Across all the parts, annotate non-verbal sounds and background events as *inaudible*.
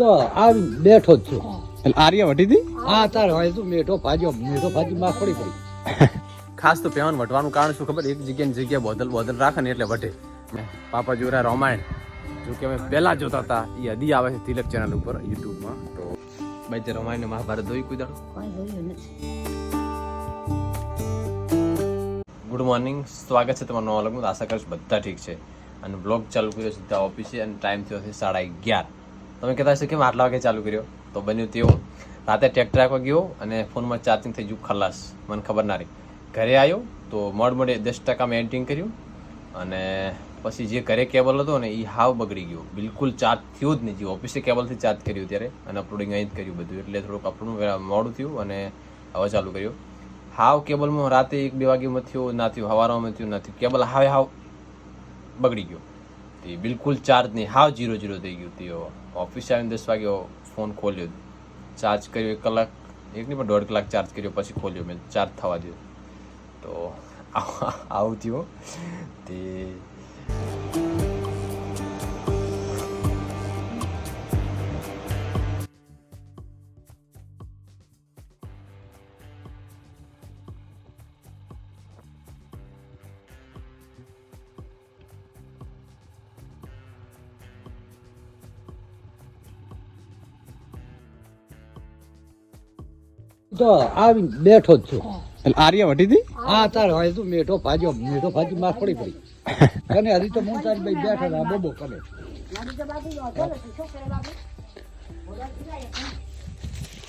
તો આવી બેઠો જ છું. એટલે આર્ય વટી હતી હા તાર હોય તું મેઠો ભાજ્યો મેઠો ભાજી માં પડી. પડી *laughs* ખાસ તો પહેવાનું વટવાનું કારણ શું ખબર? એક જગ્યાની જગ્યાએ બોદલ બોદલ રાખે ને એટલે વટે પાપા જોરા રામાયણ જો કે અમે પહેલા જોતા હતા એ હદી આવે છે તિલક ચેનલ ઉપર યુટ્યુબમાં. તો ભાઈ જે રામાયણ મહાભારત જોયું કોઈ દાડો? ગુડ મોર્નિંગ સ્વાગત છે તમારું નવા લગ્ન આશા કરીશ બધા ઠીક છે. અને બ્લોગ ચાલુ કર્યો સીધા ઓફિસે અને ટાઈમ થયો છે સાડા અગિયાર. તમે કહેતા હશો, કેમ આટલા વાગે ચાલુ કર્યો? તો બન્યું તેવું રાતે ટ્રેક્ટર રાખવા ગયો અને ફોનમાં ચાર્જિંગ થઈ ગયું. ખલાસ. મને ખબર ના રહી. ઘરે આવ્યો તો મળ મળે દસ ટકા મેં એન્ટિંગ કર્યું અને પછી જે ઘરે કેબલ હતો ને એ હાવ બગડી ગયો. બિલકુલ ચાર્જ થયું જ નહીં. જે ઓફિસે કેબલથી ચાર્જ કર્યું ત્યારે અને અપલોડિંગ અહીં જ કર્યું બધું. એટલે થોડુંક અપલોડ મોડું થયું અને હવે ચાલુ કર્યું. હાવ કેબલમાં રાતે એક બે વાગ્યામાં થયું, ના થયું, હવારમાં થયું, ના થયું. કેબલ હાવે હાવ બગડી ગયો. તે બિલકુલ ચાર્જ નહીં હાવ જીરો જીરો થઈ ગયું તે ઓફિસ આવીને દસ વાગ્યો ફોન ખોલ્યો. ચાર્જ કર્યો એક કલાક, એક નહીં પણ દોઢ કલાક ચાર્જ કર્યો, પછી ખોલ્યો મેં, ચાર્જ થવા દીધો તો આવું થયું. તે તો આવી બેઠો જ છું. એટલે આર્ય વટીથી હા તાર હોય તું મેઠો ભાજ્યો મેઠો ભાજી માર પડી પડી. *laughs* અને હજી તો હું તારી ભાઈ બેઠો આ બોબો કરે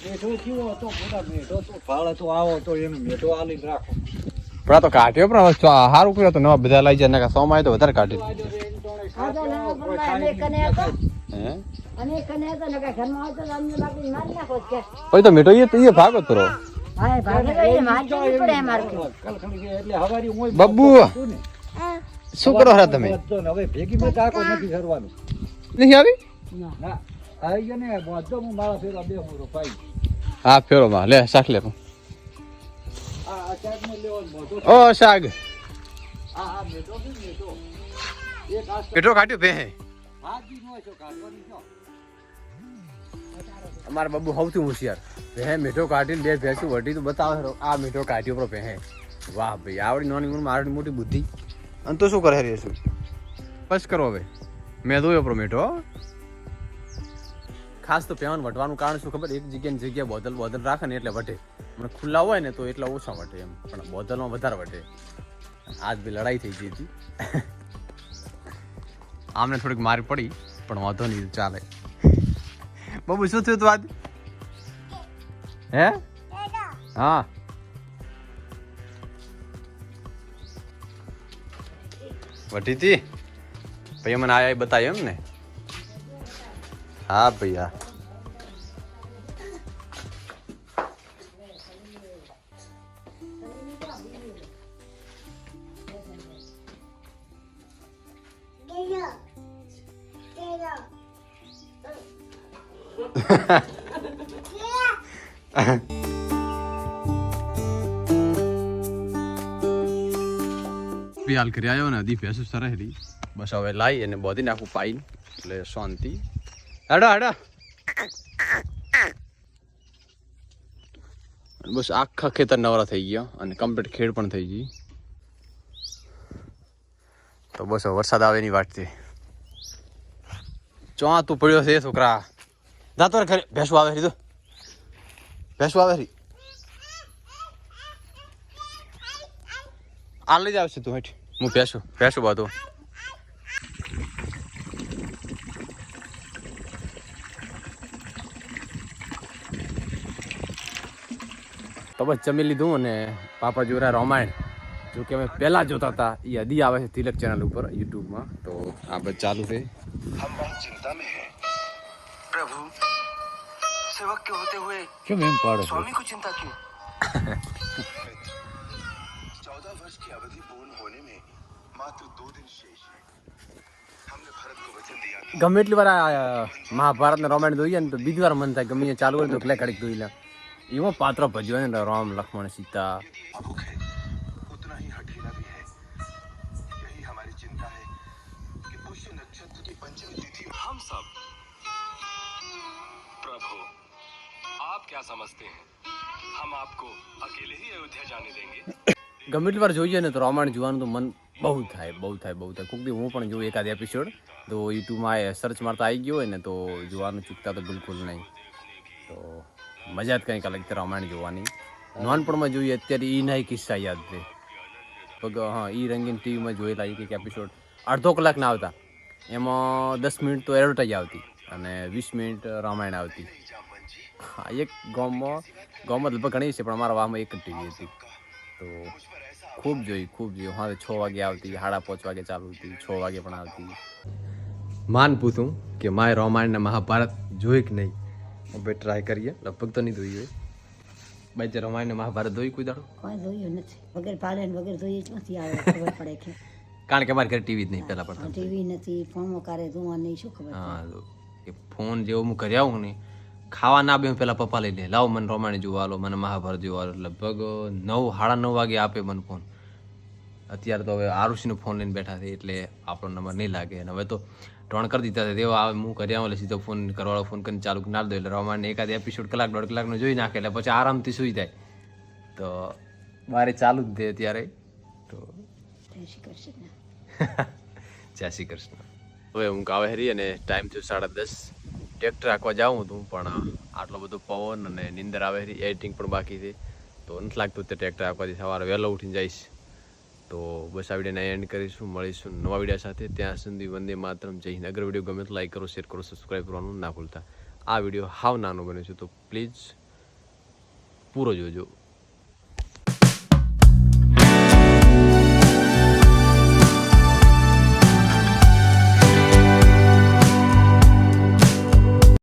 મેઠો કેવો હતો? મેઠો તો ફાળે તો આવો તો એને મેઠો આલી રાખો. પણ આ તો કાઢ્યો પણ સારું કર્યો તો નવા બધા લઈ જાય ને સો માં તો વધારે કાઢ્યો પછી તો મીઠો એ એ ભાગો તો બબ્બુ. શું કરો હરા તમે? હવે ભેગી માં તાકો નથી કરવાનું નહીં આવી? ના. આવી ગયો ને બધો હું મારા ફેરા બે મોરો પાઈ હા ફેરો માં. લે શાક લે મોટો ઓ શાક. આ આ મેઠો છે ને મેઠો એક આ મીઠો કાઢ્યો બે અમારા બાબુ સૌથી હોશિયાર. ભે મીઠો કાઢીને બે ભેંસું વટી તો બતાવે આ મીઠો કાઢ્યો પણ ભે વાહ ભાઈ આવડી નાની ઉંમર મારી મોટી બુદ્ધિ. અને તો શું કરે રે શું બસ કરો હવે. મેં ધોયો pro મીઠો. ખાસ તો પહેવાનું વટવાનું કારણ શું ખબર? એક જગ્યાની જગ્યા બોદલ બોદલ રાખે ને એટલે વટે મને ખુલ્લા હોય ને તો એટલા ઓછા વટે એમ. પણ બોદલમાં વધારે વટે આજ બી લડાઈ થઈ ગઈ હતી. આમને થોડીક માર પડી, પણ વાંધો નહીં, ચાલે. બાબુ, શું થયું તું આજ? હે? હા. વટી હતી ભાઈ મને આયા બતાવ્યું એમ ને હા, ભૈયા. હાલ કરી આવ્યો ને હજી ભેંસ સરસ હતી બસ હવે લાવી અને બોધી નાખું પાઈ એટલે શાંતિ હેડો હેડો બસ આખા ખેતર નવરા થઈ ગયા અને કમ્પ્લીટ ખેડ પણ થઈ ગઈ તો બસ વરસાદ આવે એની વાત છે ચો તું પડ્યો છે છોકરા જાતો રે ઘરે ભેંસું આવે રીધો ભેંસું આવે રી આ લઈ જ આવશે તું હેઠ. હું ભેંસું ભેંસું બાંધું. તો બસ જમી લીધું અને પાપા જોરા રામાયણ. જો કે અમે પહેલા જોતા હતા એ હદી આવે છે તિલક ચેનલ ઉપર યુટ્યુબમાં તો આ બસ ચાલુ છે. प्रभु सेवक के होते हुए કેમ એમ પાડો છો स्वामी को चिंता क्यों चौदह वर्ष की अवधि पूर्ण होने में मात्र दो दिन शेष है हमने भरत को वचन दिया था ગમે એટલી વાર આ મહાભારત ને રામાયણ જોઈએ ને તો બીજી વાર મન થાય ગમે ત્યાં ચાલુ હોય તો એટલે ઘડીક જોઈ લે એમાં પાત્ર ભજ્યો ને રામ લક્ષ્મણ સીતા भावुक है उतना ही हठीला भी है यही हमारी चिंता है कि पुष्य नक्षत्र की पंचमी तिथि में हम सब क्या समझते हैं हम आपको अकेले ही अयोध्या जाने देंगे ગમે એટલી વાર જોઈએ ને તો રામાયણ જોવાનું તો મન બહુ થાય બહુ થાય બહુ થાય કોઈક દી હું પણ જોઉં એકાદ એપિસોડ તો યુટ્યુબમાં સર્ચ મારતા આવી ગયો હોય ને તો જોવાનું ચૂકતા તો બિલકુલ નહીં તો મજા જ કંઈક અલગ છે રામાયણ જોવાની નાનપણમાં જોઈએ અત્યારે એ ના કિસ્સા યાદ છે પગ હા એ રંગીન ટીવીમાં જોયેલા એક એક એપિસોડ અડધો કલાકના આવતા એમાં દસ મિનિટ તો એડવર્ટાઈઝ આવતી અને વીસ મિનિટ રામાયણ આવતી. હા એક ગામમાં ગામમાં લગભગ ઘણી છે પણ અમારા વાહમાં એક જ ટીવી હતી. તો ખૂબ જોઈ ખૂબ જોઈ હા છ વાગે આવતી સાડા પાંચ વાગે ચાલુ હતી છ વાગે પણ આવતી. માન પૂછું કે માય રામાયણ ને મહાભારત જોઈ કે નહીં? હવે ટ્રાય કરીએ. લગભગ તો નહીં જોઈ હોય. ભાઈ જે રામાયણ ને મહાભારત જોઈ કોઈ દાડો? કોઈ જોયું નથી. વગર પાડે વગર જોઈએ જ નથી આવે *laughs* ખબર પડે કે. કારણ કે અમારે ઘરે ટીવી જ નહીં પહેલાં પડતા. ટીવી નથી ફોનમાં કરે જોવા નહીં શું ખબર હા એ ફોન જેવો હું કરી આવું ને ખાવા ના બે પહેલાં પપ્પા લઈ લે. લાવો મને રામાયણ જોવા લો મને મહાભારત જોવા લો લગભગ નવ સાડા નવ વાગે આપે મને ફોન. અત્યારે તો હવે આરુષિનો ફોન લઈને બેઠા છે એટલે આપણો નંબર નહીં લાગે. અને હવે તો ડ્રોણ કરી દીધા છે તેવા આવે હું કર્યા એટલે સીધો ફોન કરવાળો ફોન કરીને ચાલુ ના દો એટલે રામાયણ એકાદ એપિસોડ કલાક દોઢ કલાકનો જોઈ નાખે એટલે પછી આરામથી સુઈ જાય. તો મારે ચાલુ જ દે ત્યારે તો જય શ્રી કૃષ્ણ. *laughs* જય શ્રી કૃષ્ણ. હવે હું કાવે હરી અને ટાઈમ થયો સાડા દસ. ટ્રેક્ટર રાખવા જાઉં હતું, પણ આટલો બધો પવન અને નિંદર આવે હરી એડિટિંગ પણ બાકી છે. તો નથી લાગતું તે ટ્રેક્ટર રાખવાથી સવારે વહેલો ઉઠીને જઈશ. તો બસ આ વિડીયોને એન્ડ કરીશું. મળીશું નવા વીડિયો સાથે. ત્યાં સુધી વંદે માતરમ. જય હિન્દ. અગર વીડિયો ગમે તો લાઈક કરો શેર કરો સબસ્ક્રાઈબ કરવાનું ના ભૂલતા. આ વીડિયો હાવ નાનો બન્યો છે, તો પ્લીઝ પૂરો જોજો.